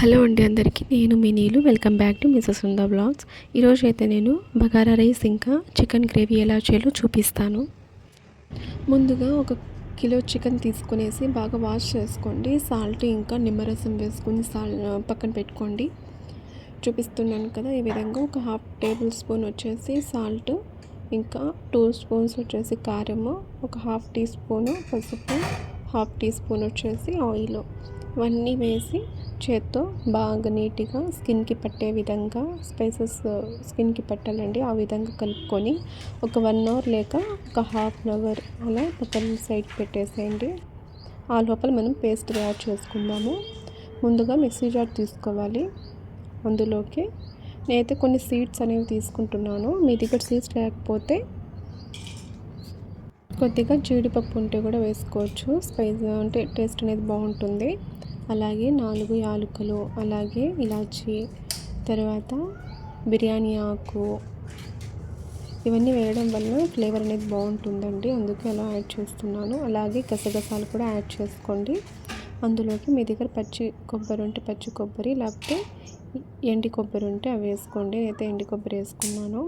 Hello అండి అందరికీ నేను మీ Neelu. Welcome back to Mrs ఉందా బ్లాగ్స్. ఈరోజు అయితే నేను బగారా రైస్ ఇంకా చికెన్ గ్రేవీ ఎలా చేయాలో చూపిస్తాను. ముందుగా ఒక కిలో చికెన్ తీసుకునేసి బాగా వాష్ చేసుకోండి. సాల్ట్ ఇంకా నిమ్మరసం వేసుకొని సాల్ పక్కన పెట్టుకోండి. చూపిస్తున్నాను కదా ఈ విధంగా ఒక హాఫ్ టేబుల్ స్పూన్ వచ్చేసి సాల్ట్ ఇంకా టూ స్పూన్స్ వచ్చేసి కారము ఒక హాఫ్ టీ స్పూను పసుపు హాఫ్ టీ స్పూన్ వచ్చేసి ఆయిల్. ఇవన్నీ వేసి చేత్తో బాగా నీట్గా స్కిన్కి పట్టే విధంగా స్పైసెస్ స్కిన్కి పట్టాలండి. ఆ విధంగా కలుపుకొని ఒక వన్ అవర్ లేక ఒక హాఫ్ అన్ అవర్ అలా పక్కన సైడ్ పెట్టేసేయండి. ఆ లోపల మనం పేస్ట్ తయారు చేసుకుందాము. ముందుగా మిక్సీ జార్ తీసుకోవాలి. అందులోకి నేనైతే కొన్ని సీడ్స్ అనేవి తీసుకుంటున్నాను. మీ దగ్గర సీడ్స్ లేకపోతే కొద్దిగా జీడిపప్పు ఉంటే కూడా వేసుకోవచ్చు. స్పైస్ అంటే టేస్ట్ అనేది బాగుంటుంది. అలాగే నాలుగు యాలకులు అలాగే ఇలాచి తర్వాత బిర్యానీ ఆకు ఇవన్నీ వేయడం వల్ల ఫ్లేవర్ అనేది బాగుంటుందండి. అందుకే అలా యాడ్ చేస్తున్నాను. అలాగే గసగసాలు కూడా యాడ్ చేసుకోండి. అందులోకి మీ దగ్గర పచ్చి కొబ్బరి ఉంటే పచ్చి కొబ్బరి లేకపోతే ఎండి కొబ్బరి ఉంటే అవి వేసుకోండి. అయితే ఎండి కొబ్బరి వేసుకున్నాను.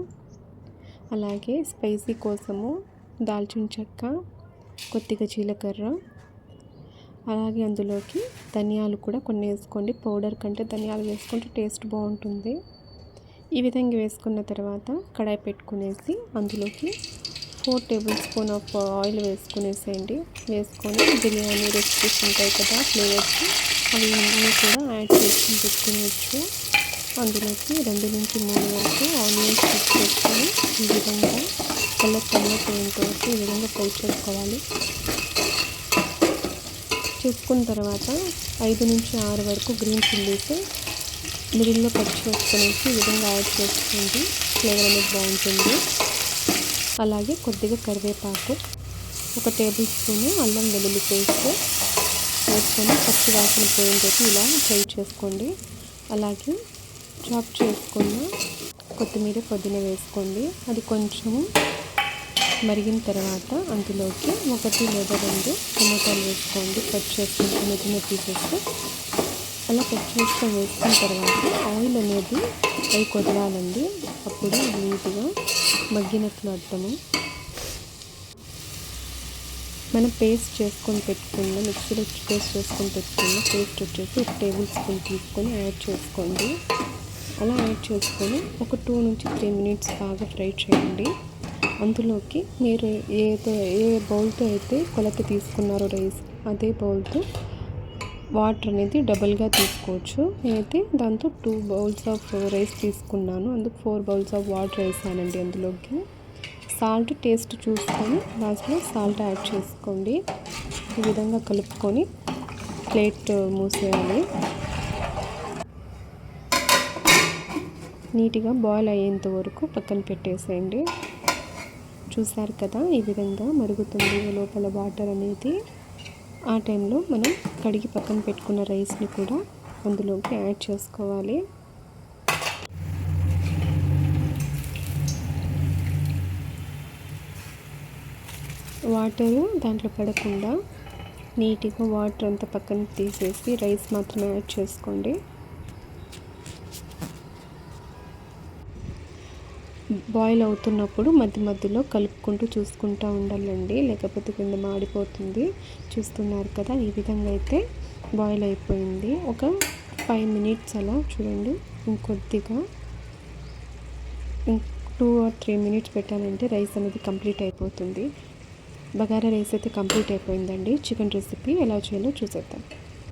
అలాగే స్పైసీ కోసము దాల్చిన చెక్క కొద్దిగా జీలకర్ర అలాగే అందులోకి ధనియాలు కూడా కొన్ని వేసుకోండి. పౌడర్ కంటే ధనియాలు వేసుకుంటే టేస్ట్ బాగుంటుంది. ఈ విధంగా వేసుకున్న తర్వాత కడాయి పెట్టుకునేసి అందులోకి four tablespoon of oil వేసుకునేసేయండి. వేసుకొని బిర్యానీ రెసిపీస్ ఉంటాయి కదా ఫ్లేవర్స్ అవి అన్నీ కూడా యాడ్ చేసుకుని పెట్టుకునేవచ్చు అందులోకి రెండు నుంచి మూడు వరకు ఆనియన్స్ కట్ చేసుకొని ఈ విధంగా కలర్ టమాటో పోయేంత ఈ విధంగా ఫ్రై చేసుకోవాలి. చేసుకున్న తర్వాత ఐదు నుంచి ఆరు వరకు గ్రీన్ చిల్లీస్ మిడిల్లో కట్ చేసుకునేసి ఈ విధంగా యాడ్ చేసుకోండి ఫ్లేవర్ అనేది బాగుంటుంది. అలాగే కొద్దిగా కరివేపాకు ఒక టేబుల్ స్పూన్ అల్లం వెల్లుల్లి పేస్ట్ వేసుకొని పచ్చి వాసన పోయేందుకు ఇలా ఫ్రై చేసుకోండి. అలాగే చాప్ చేసుకున్న కొత్తిమీర పొద్దున వేసుకోండి. అది కొంచెం మరిగిన తర్వాత అందులోకి ఒకటి లేదా రెండు టమాటాలు వేసుకోండి. కట్ చేసుకుని చిన్న చిన్న పీసెస్ అలా కట్ చేసుకొని వేసుకున్న తర్వాత ఆయిల్ అనేది అవి కొదలాలండి. అప్పుడు నీట్గా మగ్గినట్లు అర్థము మనం పేస్ట్ చేసుకొని పెట్టుకున్న మిక్సీలో పేస్ట్ చేసుకొని పెట్టుకున్న పేస్ట్ వచ్చేసి ఒక టేబుల్ స్పూన్ తీసుకొని యాడ్ చేసుకోండి. అలా యాడ్ చేసుకొని ఒక టూ నుంచి త్రీ మినిట్స్ బాగా ఫ్రై చేయండి. అందులోకి మీరు ఏదో ఏ బౌల్తో అయితే కొలత తీసుకున్నారో రైస్ అదే బౌల్తో వాటర్ అనేది డబల్గా తీసుకోవచ్చు. నేనైతే దాంతో టూ బౌల్స్ ఆఫ్ రైస్ తీసుకున్నాను. అందుకు ఫోర్ బౌల్స్ ఆఫ్ వాటర్ వేసానండి అందులోకి. సాల్ట్ టేస్ట్ చూసుకొని లాస్ట్లో సాల్ట్ యాడ్ చేసుకోండి. ఈ విధంగా కలుపుకొని ప్లేట్ మూసేయాలి. నీట్గా బాయిల్ అయ్యేంత వరకు పక్కన పెట్టేసేయండి. చూసారు కదా ఈ విధంగా మరుగుతుంది లోపల వాటర్ అనేది. ఆ టైంలో మనం కడిగి పక్కన పెట్టుకున్న రైస్ని కూడా అందులోకి యాడ్ చేసుకోవాలి. వాటరు దాంట్లో పడకుండా నీట్గా వాటర్ అంతా పక్కన తీసేసి రైస్ మాత్రమే యాడ్ చేసుకోండి. బాయిల్ అవుతున్నప్పుడు మధ్య మధ్యలో కలుపుకుంటూ చూసుకుంటూ ఉండాలండి. లేకపోతే కింద మాడిపోతుంది. చూస్తున్నారు కదా ఈ విధంగా అయితే బాయిల్ అయిపోయింది. ఒక ఫైవ్ మినిట్స్ అలా చూడండి. ఇంకొద్దిగా టూ ఆర్ త్రీ మినిట్స్ పెట్టాలంటే రైస్ అనేది కంప్లీట్ అయిపోతుంది. బగారా రైస్ అయితే కంప్లీట్ అయిపోయిందండి. చికెన్ రెసిపీ ఎలా చేయాలో చూసేద్దాం.